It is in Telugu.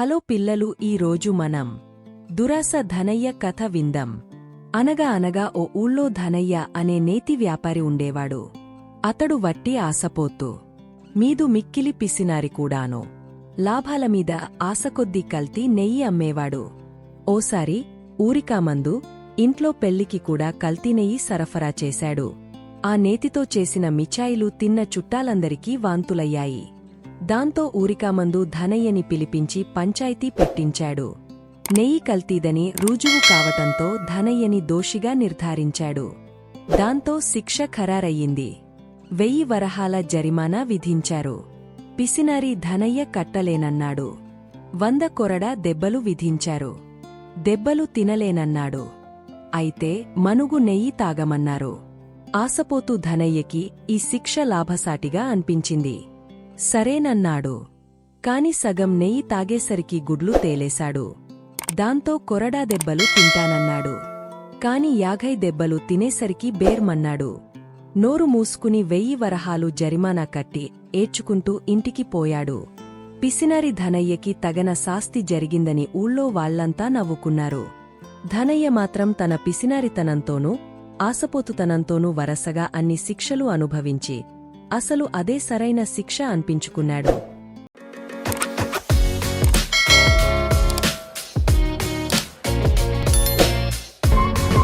హలో పిల్లలు ఈ రోజు మనం దురాస ధనయ్య కథ విందం. అనగా అనగా ఓ ఊళ్ళో ధనయ్య అనే నేతి వ్యాపారి ఉండేవాడు. అతడు వట్టి ఆశపోతూ మీదు మిక్కిలి పిసినారి కూడాను. లాభాల మీద ఆశకొద్దీ కల్తీ నెయ్యి అమ్మేవాడు. ఓసారి ఊరికామందు ఇంట్లో పెళ్ళికి కూడా కల్తీ నెయ్యి సరఫరా చేశాడు. ఆ నేతితో చేసిన మిఠాయిలు తిన్న చుట్టాలందరికీ వాంతులయ్యాయి. దాంతో ఊరికామందు ధనయ్యని పిలిపించి పంచాయతీ పెట్టించాడు. నెయ్యి కల్తీదని రుజువు కావటంతో ధనయ్యని దోషిగా నిర్ధారించాడు. దాంతో శిక్ష ఖరారయ్యింది. వెయ్యి వరహాల జరిమానా విధించారు. పిసినారి ధనయ్య కట్టలేనన్నాడు. వంద కొరడా దెబ్బలు విధించారు. దెబ్బలు తినలేనన్నాడు. అయితే మనుగు నెయ్యి తాగమన్నారు. ఆసపోతు ధనయ్యకి ఈ శిక్ష లాభసాటిగా అనిపించింది. సరేనన్నాడు. కాని సగం నెయ్యి తాగేసరికి గుడ్లు తేలేశాడు. దాంతో కొరడా దెబ్బలు తింటానన్నాడు. కాని యాఘై దెబ్బలు తినేసరికి బేర్మన్నాడు. నోరు మూసుకుని వెయ్యి వరహాలు జరిమానా కట్టి ఏడ్చుకుంటూ ఇంటికి పోయాడు. పిసినరి ధనయ్యకి తగన శాస్తి జరిగిందని ఊళ్ళో వాళ్ళంతా నవ్వుకున్నారు. ధనయ్య మాత్రం తన పిసినారితనంతోనూ ఆసపోతుతనంతోనూ వరసగా అన్ని శిక్షలు అనుభవించి అసలు అదే సరైన శిక్ష అనిపించుకున్నాడు.